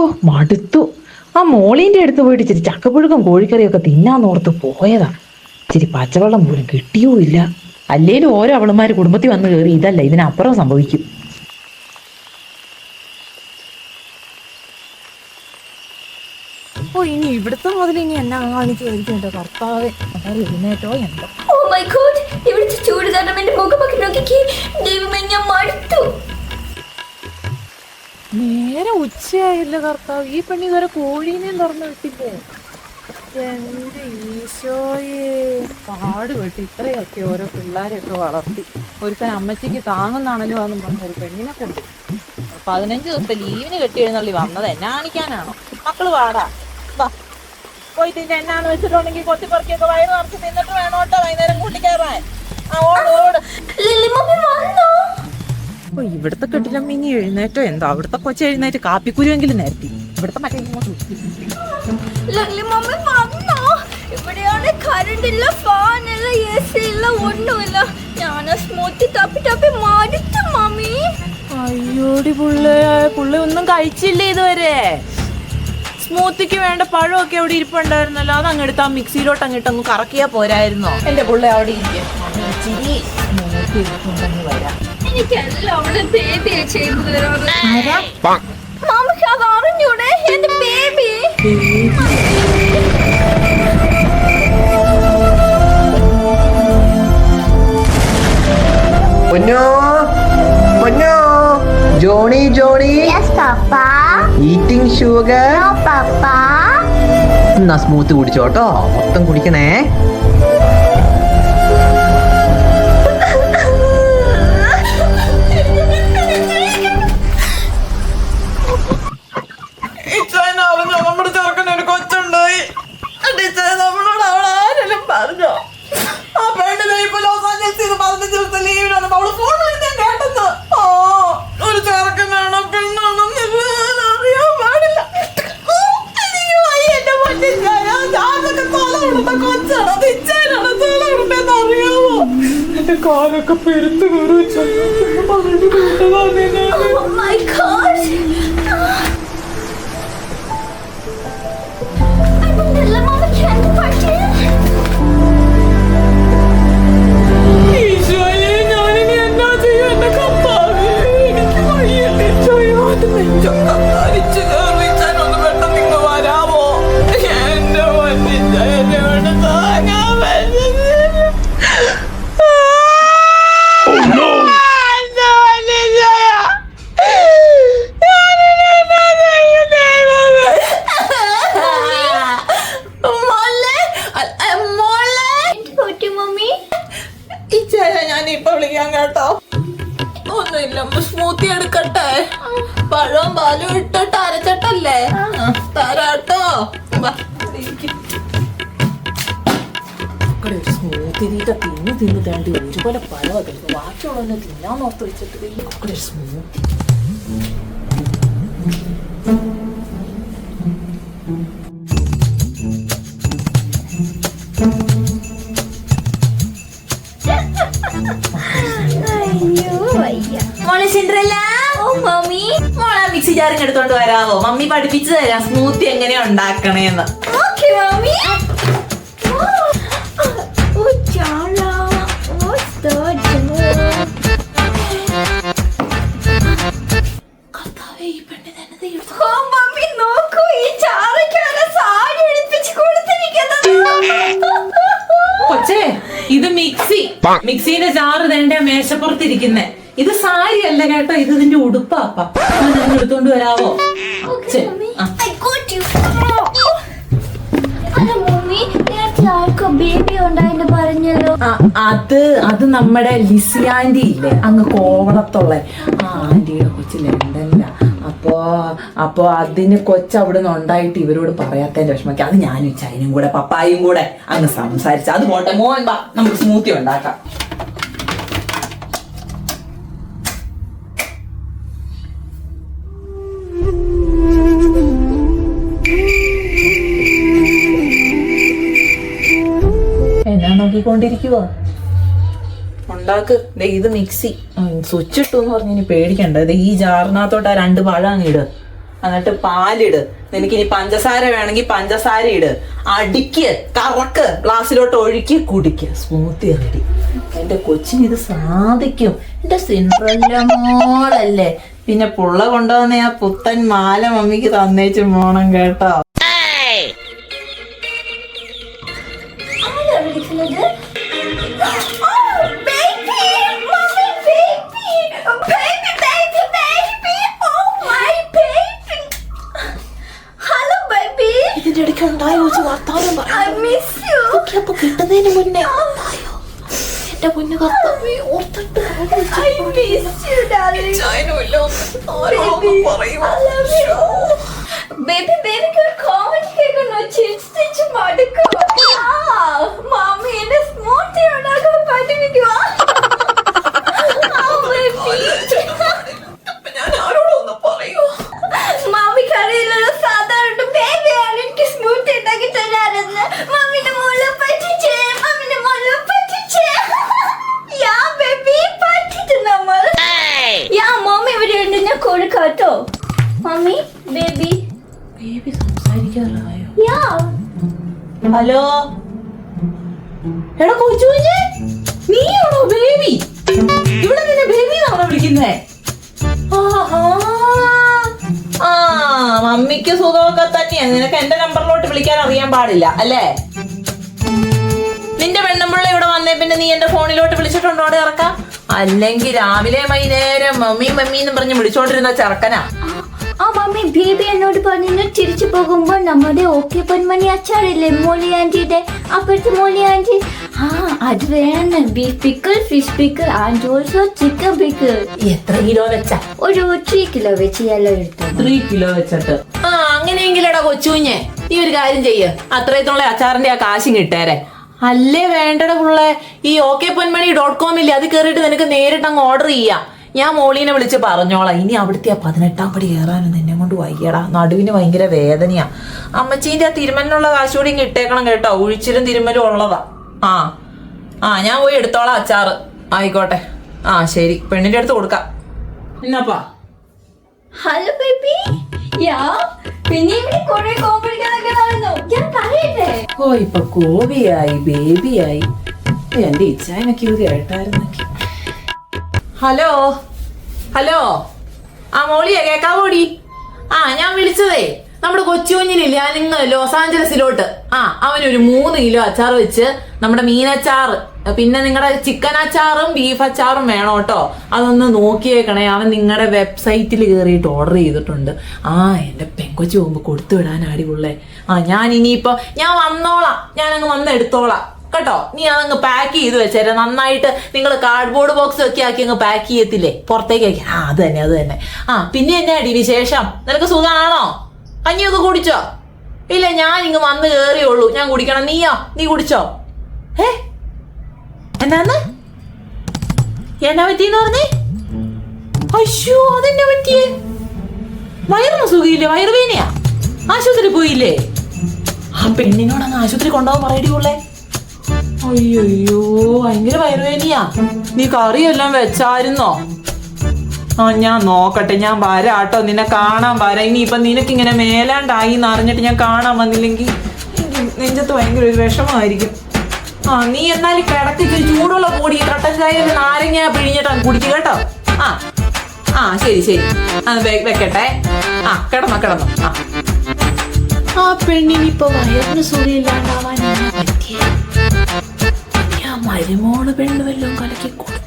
ഹോ മടുത്തു. ആ മോളീന്റെ അടുത്ത് പോയിട്ട് ഇച്ചിരി ചക്കപ്പുഴുക്കും കോഴിക്കറിയൊക്കെ തിന്നാന്നോർത്ത് പോയതാ. ഇച്ചിരി പച്ചവെള്ളം പോലും കിട്ടിയോ ഇല്ല. അല്ലേലും ഓരോ അവളുമാർ കുടുംബത്തിൽ വന്ന് കയറി ഇതല്ല ഇതിനപ്പുറം സംഭവിക്കും. ഓ ഇനി ഇവിടുത്തെ മുതൽ ഇനി എന്നാ കാണിച്ചു കഴിക്കും എന്റെ കർത്താവെ. എഴുന്നേറ്റോ എന്തോ. ഓ മൈ ഗോഡ് ഇവിടുത്തെ ചൂട് കാരണം എന്റെ മുഖമൊക്കെ നോക്കിക്കേ. ദൈവമേ ഞാൻ മടുത്തു. നേരെ ഉച്ചയായില്ല കർത്താവ്. ഈ പെണ്ണി ഇതുവരെ കോഴീനെയും തുറന്നു വിട്ടില്ലേ? എന്റെ ഈശോയെ. പാട് വെട്ടി ഇത്രയൊക്കെ ഓരോ പിള്ളേരെയൊക്കെ വളർത്തി. ഒരുത്തൻ അമ്മച്ചിക്ക് താങ്ങുന്നാണല്ലോ എന്നും പറഞ്ഞ ഒരു പെണ്ണിനെ കൊണ്ട്. പതിനഞ്ച് ദിവസത്തെ ലീവിന് കെട്ടി എഴുന്നള്ളി വന്നത് എന്നെ കാണിക്കാനാണോ? മക്കൾ പാടാ വാ. പോയി തിന്നെ. എന്നാന്ന് വെച്ചിട്ടുണ്ടെങ്കിൽ കൊത്തിപ്പറക്കിയൊക്കെ വയറ് നിറച്ച് തിന്നിട്ട് വേണോട്ടോ വൈകുന്നേരം കൂട്ടിക്കയറാൻ. ആ ഓട് ഓട്. ഓ ഇവിടുത്തെ കെട്ടിലും ഇനി എഴുന്നേറ്റോ? എന്തോ അവിടുത്തെ കൊച്ചു എഴുന്നേറ്റ് കാപ്പിക്കുരുവെങ്കിലും നേരത്തി. ഇവിടുത്തെ മറ്റേ ഇവിടെയാണ് കറണ്ട് ഇല്ല ഫാൻ ഇല്ല എ സി ഇല്ല ഒന്നുമില്ല. ഞാൻ സ്മൂത്തി തപ്പി തപ്പി മടുത്തു മമ്മി അയ്യോടി പുള്ളേ പുള്ളി ഒന്നും കഴിച്ചില്ലേ ഇതുവരെ? സ്മൂത്തിക്ക് വേണ്ട പഴമൊക്കെ അവിടെ ഇരിപ്പുണ്ടായിരുന്നല്ലോ. അത് അങ്ങെടുത്ത് ആ മിക്സിയിലോട്ട് അങ്ങോട്ട് ഒന്ന് കറക്കിയാ പോരായിരുന്നോ? എന്റെ പുള്ളി അവിടെ ഇരിക്കും. ഇച്ചിരി വരാം. എനിക്കെല്ലാം അവിടെ അത് അറിഞ്ഞൂടെ എന്റെ ബേബി? ഷുഗർ പപ്പ. എന്നാ സ്മൂത്ത് കുടിച്ചോട്ടോ മൊത്തം കുടിക്കണേ. കാലൊക്കെ പെരുത്ത് കയറി പറഞ്ഞു കേട്ടതാ ഞാൻ ഇപ്പൊ വിളിക്കാൻ കേട്ടോ. ഒന്നുമില്ല സ്മൂത്തി എടുക്കട്ടെ. പഴവും പാലും ഇട്ടിട്ട് അരച്ചിട്ടല്ലേ? തരാട്ടോ. വാ, ഇരിക്ക്. ഇവിടെ ഒരു സ്മൂത്തി തീറ്റ തിന്ന് തിന്ന് തേണ്ടി ഒരുപോലെ പഴമൊക്കെ തിന്നാൻ ഓർത്ത് വെച്ചിട്ട് സ്മൂത്തി. മമ്മി മോളെ മിക്സി ജാറിങ് എടുത്തോണ്ട് വരാവോ? മമ്മി പഠിപ്പിച്ചു തരാം. സ്മൂത്തി എങ്ങനെയാ ഉണ്ടാക്കണേന്ന്. Okay mummy. ഓ ചാള. ഓ സ്തോത്രം ഓ മമ്മി നോക്കൂ ഈ ചാറയ്ക്ക് വല്ല സാരി എടുപ്പിച്ച് കൊടുത്തിരിക്കുന്നത്. കൊച്ചേ ഇത് മിക്സി. മിക്സിന്റെ ജാറ് തേണ്ട മേശപ്പുറത്തിരിക്കുന്നേ. ഇത് സാരി അല്ല കേട്ടോ ഇത് ഇതിന്റെ ഉടുപ്പാപ്പ. എടുത്തോണ്ട് വരാവോ? അത് അത് നമ്മുടെ ലിസി ആന്റി ഇല്ലേ? അങ്ങ് കോവളത്തുള്ള. ആ ആന്റിയുടെ കൊച്ചു ലണ്ടനില അപ്പോ അപ്പോ അതിന് കൊച്ച് അവിടെ നിന്ന് ഉണ്ടായിട്ട് ഇവരോട് പറയാത്തതിന്റെ വിഷമൊക്കെ അത് ഞാനും ചൈനയും കൂടെ പപ്പായും കൂടെ അങ്ങ് സംസാരിച്ചു. അത് പോട്ടെ മോൻ ബാ നമുക്ക് സ്മൂത്തി ഉണ്ടാക്കാം. എന്നാ നോക്കിക്കൊണ്ടിരിക്കുവോ ഉണ്ടാക്ക് ഇത് മിക്സി. സ്വിച്ച് ഇട്ടു എന്ന് പറഞ്ഞ് ഇനി പേടിക്കണ്ട. ഈ ജാറിനകത്തോട്ട് ആ രണ്ട് പഴം ഇട്. എന്നിട്ട് പാലിട്. നിനക്കിനി പഞ്ചസാര വേണമെങ്കിൽ പഞ്ചസാര ഇട്. അടിക്ക് കറക്ക് ഗ്ലാസ്സിലോട്ട് ഒഴുക്കി കുടിക്ക്. സ്മൂത്തി റെഡി എന്റെ കൊച്ചിന് ഇത് സാധിക്കും. എന്റെ സിൻഡ്രല്ല മോളല്ലേ. പിന്നെ പുള്ള കൊണ്ടുവന്ന ആ പുത്തൻ മാല മമ്മിക്ക് തന്നേച്ച് മോണം കേട്ടോ. അപ്പൊ കിട്ടുന്നതിന് മുന്നേ എന്റെ പൊന്നു കത്തമ്മി ഓർത്തിട്ട് ബേബി ബേബിക്ക് you, darling! Baby, I love you! Baby, baby, ഒരു കോമഡി കേൾക്കുന്നു ചിരിച്ചു മടുക്കും ഹലോ? എടാ കൊച്ചു നീയാണോ ബേബി? ഇവിടെ നിന്നെ ബേബി എന്നാണോ വിളിക്കുന്നേ. ആ മമ്മിക്ക് സുഖമൊക്കെ തന്നെയാ നിനക്ക് എന്റെ നമ്പറിലോട്ട് വിളിക്കാൻ അറിയാൻ പാടില്ല അല്ലേ? നിന്റെ പെണ്ണുമ്പിള്ള ഇവിടെ വന്നേ പിന്നെ നീ എന്റെ ഫോണിലോട്ട് വിളിച്ചിട്ടുണ്ടോ? ഇറക്കാം. അല്ലെങ്കിൽ രാവിലെ വൈകുന്നേരം മമ്മി മമ്മി എന്ന് പറഞ്ഞ് വിളിച്ചോണ്ടിരുന്ന ചെറുക്കനാ. ആ മമ്മി ബേബി എന്നോട് പറഞ്ഞു തിരിച്ചു പോകുമ്പോൾ നമ്മുടെ ഓക്കെ പൊന്മണി അച്ചാറില്ലേ മോളി ആന്റിയുടെ അപ്പുറത്തെ മോളി ആന്റി ആ അത് വേണം. Beef pickle fish pickle and also chicken pickle. എത്ര കിലോ വെച്ച? ഒരു ത്രീ കിലോ വെച്ച് എല്ലാം എടുത്തു. ത്രീ കിലോ വെച്ചിട്ട്. ആ അങ്ങനെയെങ്കിലടാ കൊച്ചുകുഞ്ഞെ. ഈ ഒരു കാര്യം ചെയ്യ. അത്രയത്തുള്ള അച്ചാറിന്റെ ആ കാശും കിട്ടേരെ. അല്ലേ വേണ്ടട പുള്ളേ? ഈ ഓക്കെ പൊന്മണി ഡോട്ട് കോമില്ലേ അത് കയറിയിട്ട് നിനക്ക് നേരിട്ട് അങ്ങ് ഓർഡർ ചെയ്യാം. ഞാൻ മോളീനെ വിളിച്ച് പറഞ്ഞോളാം. ഇനി അവിടുത്തെ ആ പതിനെട്ടാം പടി കയറാനൊന്നും എന്നെ കൊണ്ട് വയ്യടാ. നടുവിന് ഭയങ്കര വേദനയാ. അമ്മച്ചീന്റെ ആ തിരുമലിനുള്ള കാശ് കൂടി ഇട്ടേക്കണം കേട്ടോ. ഉഴിച്ചിലും തിരുമലും ഉള്ളതാ. ആ. ആ ഞാൻ പോയി എടുത്തോളാം അച്ചാറ് ആയിക്കോട്ടെ. ആ ശരി. പെണ്ണിന്റെ അടുത്ത് കൊടുക്കാം. എന്നാപ്പാ ഹലോ ബേബി. യാ പിന്നെ ഇവിടെ കുറെ കോമ്പിളികളൊക്കെ നടന്നു ഞാൻ പറയട്ടെ? ഓ ഇപ്പൊ കോവിയായി ബേബിയായി. എന്റെ ഇച്ഛാനൊക്കെ ഇത് കേട്ടായിരുന്നെങ്കിൽ. ഹലോ? ഹലോ? ആ മോളിയെ കേക്കാവോടി? ആ ഞാൻ വിളിച്ചതേ നമ്മുടെ കൊച്ചുകുഞ്ഞിനില്ലേ ഞാൻ നിങ്ങൾ ലോസ് ആഞ്ചലസിലോട്ട്. ആ അവനൊരു മൂന്ന് കിലോ അച്ചാർ വെച്ച് നമ്മുടെ മീനച്ചാറ് പിന്നെ നിങ്ങളുടെ ചിക്കൻ അച്ചാറും ബീഫ് അച്ചാറും വേണം കേട്ടോ. അതൊന്ന് നോക്കിയേക്കണേ അവൻ നിങ്ങളുടെ വെബ്സൈറ്റിൽ കയറിയിട്ട് ഓർഡർ ചെയ്തിട്ടുണ്ട്. ആ എന്റെ പെങ്കൊച്ചു പോകുമ്പോൾ കൊടുത്തു വിടാൻ അടിപൊളേ ആ ഞാൻ ഇനിയിപ്പോ ഞാൻ വന്നോളാം. ഞാനങ്ങ് വന്നെടുത്തോളാം കേട്ടോ നീ അതങ്ങ് പാക്ക് ചെയ്ത് വെച്ചേരെ. നന്നായിട്ട് നിങ്ങൾ കാർഡ്ബോർഡ് ബോക്സ് ഒക്കെ ആക്കി അങ്ങ് പാക്ക് ചെയ്യത്തില്ലേ? പുറത്തേക്ക് ആക്കി ആ അത് തന്നെ അത് തന്നെ. ആ പിന്നെ എന്നെ അടി വിശേഷം? നിനക്ക് സുഖമാണോ കഞ്ഞിയൊക്കെ കുടിച്ചോ? ഇല്ല ഞാൻ ഇങ്ങ് വന്ന് കയറിയുള്ളൂ ഞാൻ കുടിക്കണം. നീയോ? നീ കുടിച്ചോ? ഏ എന്നാന്ന്? എന്നാ പറ്റിയെന്ന് പറഞ്ഞേ? അയ്യോ അതെന്നാ പറ്റിയേ? വയറിന് സുഖമില്ലേ വയറുവേനയാ ആശുപത്രി പോയില്ലേ? ആ പെണ്ണിനോടങ്ങ് ആശുപത്രി കൊണ്ടുപോകാൻ പറയടിയുള്ളേ അയ്യോ ഭയങ്കര വയറുവേനയാ നീ കറിയെല്ലാം വെച്ചായിരുന്നോ? ആ ഞാൻ നോക്കട്ടെ ഞാൻ വരാട്ടോ നിന്നെ കാണാൻ വരാം. ഇനിയിപ്പൊ നിനക്ക് ഇങ്ങനെ മേലാണ്ടായി എന്ന് അറിഞ്ഞിട്ട് ഞാൻ കാണാൻ വന്നില്ലെങ്കിൽ നെഞ്ചത്ത് ഭയങ്കര ഒരു വിഷമമായിരിക്കും. ആ നീ എന്നാലും കിടത്തിക്ക് ചൂടുള്ള പൊടി കട്ടൻ ചായ നാരങ്ങ പിഴിഞ്ഞിട്ടാണ് കുടിച്ചു കേട്ടോ. ആ ആ ശരി ശരി. അത് വെക്കട്ടെ. ആ കിടന്നോ കിടന്നോ. ആ. ആ പെണ്ണിനിപ്പോ വയറിന് സുഖമില്ലാണ്ടാവാൻ എന്നാ ഞാൻ മരുമോൾ പെണ്ണ് വല്ലതും കലക്കി കൊടുത്തു